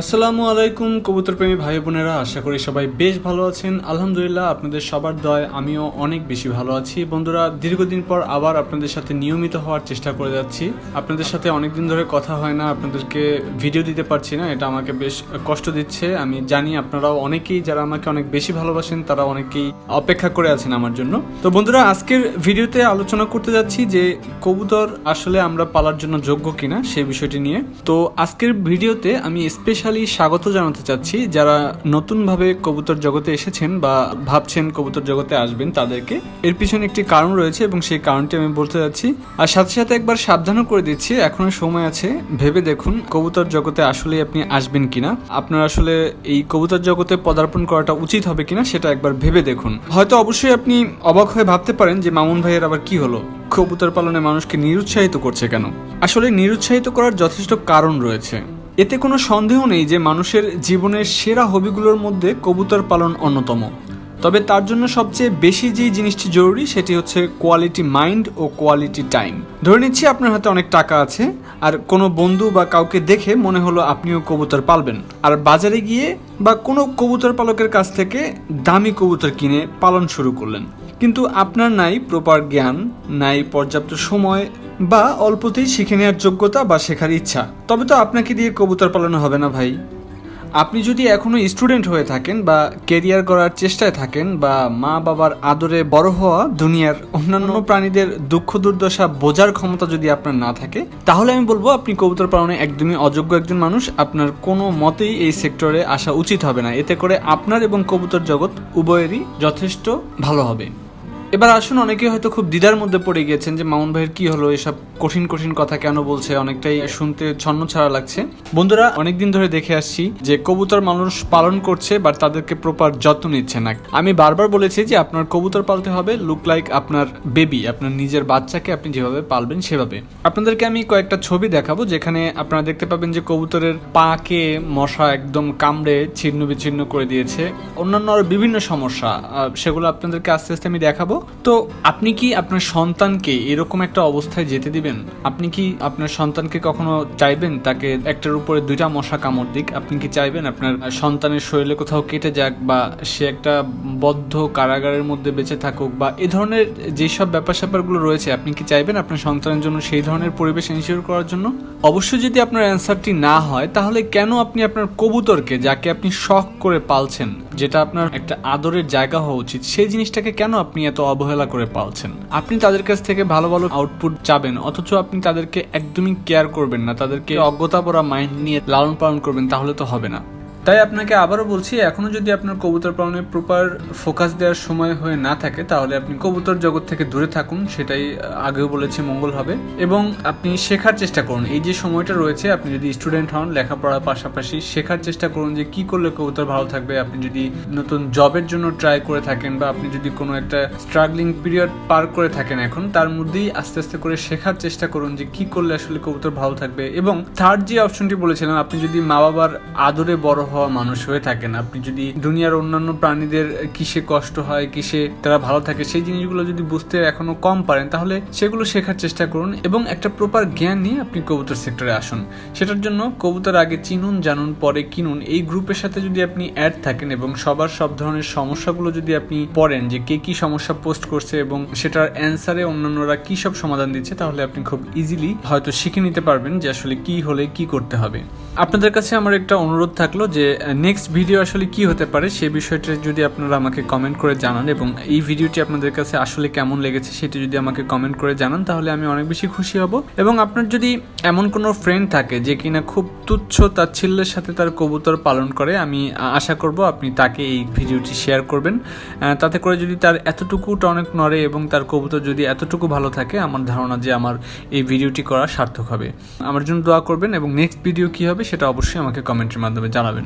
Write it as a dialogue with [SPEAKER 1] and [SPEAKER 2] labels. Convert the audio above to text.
[SPEAKER 1] আসসালামু আলাইকুম কবুতর প্রেমী ভাই বোনেরা। আশা করি সবাই বেশ ভালো আছেন। আলহামদুলিল্লাহ, আপনাদের সবার দয় আমিও অনেক বেশি ভালো আছি। বন্ধুরা, দীর্ঘদিন পর আবার আপনাদের সাথে নিয়মিত হওয়ার চেষ্টা করে যাচ্ছি। আপনাদের সাথে অনেকদিন ধরে কথা হয় না, আপনাদেরকে ভিডিও দিতে পারছি না, এটা আমাকে বেশ কষ্ট দিচ্ছে। আমি জানি আপনারাও অনেকেই, যারা আমাকে অনেক বেশি ভালোবাসেন, তারা অনেকেই অপেক্ষা করে আছেন আমার জন্য। তো বন্ধুরা, আজকের ভিডিওতে আলোচনা করতে যাচ্ছি যে, কবুতর আসলে আমরা পালার জন্য যোগ্য কিনা সেই বিষয়টি নিয়ে। তো আজকের ভিডিওতে আমি স্পেশালি স্বাগত জানাতে চাচ্ছি। যারা নতুনভাবে কবুতর জগতে এসেছেন বা ভাবছেন কবুতর জগতে আসবেন তাদেরকে। এর পিছনে একটি কারণ রয়েছে এবং সেই কারণটি আমি বলতে যাচ্ছি। আর সাথে সাথে একবার সাবধানও করে দিচ্ছি, এখনও সময় আছে। ভেবে দেখুন কবুতর জগতে আসলে আপনি আসবেন কিনা। আপনার আসলে এই কবুতর জগতে পদার্পণ করাটা উচিত হবে কিনা সেটা একবার ভেবে দেখুন। হয়তো অবশ্যই আপনি অবাক হয়ে ভাবতে পারেন যে, মামুন ভাইয়ের আবার কি হলো? কবুতর পালনে মানুষকে নিরুৎসাহিত করছে কেন? আসলে নিরুৎসাহিত করার যথেষ্ট কারণ রয়েছে। এতে কোনো সন্দেহ নেই যে মানুষের জীবনের সেরা হবিগুলোর মধ্যে কবুতর পালন অন্যতম। তবে তার জন্য সবচেয়ে বেশি যে জিনিসটি জরুরি সেটি হচ্ছে কোয়ালিটি মাইন্ড ও কোয়ালিটি টাইম ধরে নিচ্ছি আপনার হাতে অনেক টাকা আছে, আর কোনো বন্ধু বা কাউকে দেখে মনে হলো আপনিও কবুতর পালবেন। আর বাজারে গিয়ে বা কোনো কবুতর পালকের কাছ থেকে দামি কবুতর কিনে পালন শুরু করলেন। কিন্তু আপনার নাই প্রপার জ্ঞান, নাই পর্যাপ্ত সময় বা অল্পতেই শিখে নেওয়ার যোগ্যতা বা শেখার ইচ্ছা। তবে তো আপনাকে দিয়ে কবুতর পালানো হবে না ভাই। আপনি যদি এখনও স্টুডেন্ট হয়ে থাকেন বা কেরিয়ার করার চেষ্টায় থাকেন বা মা বাবার আদরে বড় হওয়া দুনিয়ার অন্যান্য প্রাণীদের দুঃখ দুর্দশা বোঝার ক্ষমতা যদি আপনার না থাকে, তাহলে আমি বলব আপনি কবুতর পালনে একদমই অযোগ্য একজন মানুষ। আপনার কোনো মতেই এই সেক্টরে আসা উচিত হবে না। এতে করে আপনার এবং কবুতর জগৎ উভয়েরই যথেষ্ট ভালো হবে। এবার আসুন অনেকে হয়তো খুব দ্বিধার মধ্যে পড়ে গিয়েছেন যে মামুন ভাইয়ের কি হলো, এসব কঠিন কঠিন কথা কেন বলছে, অনেকটাই শুনতে ছন্ন ছাড়া লাগছে। বন্ধুরা, অনেকদিন ধরে দেখে আসছি যে কবুতর মানুষ পালন করছে বাট তাদেরকে প্রপার যত্ন নিচ্ছে না। আমি বারবার বলেছি যে আপনার কবুতর পালতে হবে লুক লাইক আপনার বেবি আপনার নিজের বাচ্চাকে আপনি যেভাবে পালবেন সেভাবে। আপনাদেরকে আমি কয়েকটা ছবি দেখাবো, যেখানে আপনারা দেখতে পাবেন যে কবুতরের পাকে মশা একদম কামড়ে ছিন্ন বিচ্ছিন্ন করে দিয়েছে। অন্যান্য আরও বিভিন্ন সমস্যা সেগুলো আপনাদেরকে আস্তে আস্তে আমি দেখাবো। তো আপনি কি আপনার সন্তানকে এরকম একটা অবস্থায় যেতে দিবেন? আপনি কি আপনার সন্তানকে কখনো চাইবেন? তাকে একটার উপরে দুইটা মশা কামড় দিক। আপনি কি চাইবেন আপনার সন্তানের শরীরে কোথাও কেটে যাক বা সে একটা বদ্ধ কারাগারের মধ্যে বেঁচে থাকুক বা এ ধরনের যেসব ব্যাপার স্যাপারগুলো রয়েছে, আপনি কি চাইবেন আপনার সন্তানের জন্য সেই ধরনের পরিবেশ এনশিওর করার জন্য? অবশ্যই যদি আপনার অ্যান্সারটি না হয়, তাহলে কেন আপনি আপনার কবুতরকে, যাকে আপনি শখ করে পালছেন, যেটা আপনার একটা আদরের জায়গা হওয়া উচিত, সেই জিনিসটাকে কেন আপনি এত অবহেলা করে পালছেন। আপনি তাদের কাছ থেকে ভালো ভালো আউটপুট চাবেন, অথচ আপনি তাদেরকে একদমই কেয়ার করবেন না, তাদেরকে অজ্ঞতা পড়া মাইন্ড নিয়ে লালন পালন করবেন, তাহলে তো হবে না। তাই আপনাকে আবারও বলছি, এখনও যদি আপনার কবুতর পালনে প্রপার ফোকাস দেওয়ার সময় হয়ে না থাকে, তাহলে আপনি কবুতর জগৎ থেকে দূরে থাকুন, সেটাই আগেও বলেছি মঙ্গল হবে। এবং আপনি শেখার চেষ্টা করুন। এই যে সময়টা রয়েছে, আপনি যদি স্টুডেন্ট হন, লেখাপড়ার পাশাপাশি শেখার চেষ্টা করুন যে কি করলে কবুতর ভালো থাকবে। আপনি যদি নতুন জবের জন্য ট্রাই করে থাকেন বা আপনি যদি কোনো একটা স্ট্রাগলিং পিরিয়ড পার করে থাকেন এখন, তার মধ্যেই আস্তে আস্তে করে শেখার চেষ্টা করুন যে কি করলে আসলে কবুতর ভালো থাকবে। এবং থার্ড যে অপশনটি বলেছিলাম, আপনি যদি মা বাবার আদরে বড় হওয়া মানুষ হয়ে থাকেন আপনি যদি দুনিয়ার অন্যান্য প্রাণীদের কিসে কষ্ট হয়, কিসে তারা ভালো থাকে, সেই জিনিসগুলো যদি বুঝতে এখনও কম পারেন, তাহলে সেগুলো শেখার চেষ্টা করুন এবং একটা প্রপার জ্ঞান নিয়ে আপনি কবুতর সেক্টরে আসুন। সেটার জন্য কবুতর আগে চিনুন, জানুন, পরে কিনুন। এই গ্রুপের সাথে যদি আপনি অ্যাড থাকেন এবং সবার সব ধরনের সমস্যাগুলো যদি আপনি পড়েন যে কে কি সমস্যা পোস্ট করছে এবং সেটার অ্যান্সারে অন্যান্যরা কি সব সমাধান দিচ্ছে, তাহলে আপনি খুব ইজিলি হয়তো শিখে নিতে পারবেন যে আসলে কি হলে কি করতে হবে। আপনাদের কাছে আমার একটা অনুরোধ থাকল যে নেক্সট ভিডিও আসলে কি হতে পারে সেই বিষয়টা যদি আপনারা আমাকে কমেন্ট করে জানান এবং এই ভিডিওটি আপনাদের কাছে আসলে কেমন লেগেছে সেটি যদি আমাকে কমেন্ট করে জানান, তাহলে আমি অনেক বেশি খুশি হব। এবং আপনার যদি এমন কোনো ফ্রেন্ড থাকে যে কিনা খুব তুচ্ছ তাচ্ছিল্যের সাথে তার কবুতর পালন করে, আমি আশা করব আপনি তাকে এই ভিডিওটি শেয়ার করবেন। তাতে করে যদি তার এতটুকু টনক নড়ে এবং তার কবুতর যদি এতটুকু ভালো থাকে, আমার ধারণা যে আমার এই ভিডিওটি করা সার্থক হবে। আমার জন্য দোয়া করবেন এবং নেক্সট ভিডিও কি হবে সেটা অবশ্যই আমাকে কমেন্টের মাধ্যমে জানাবেন।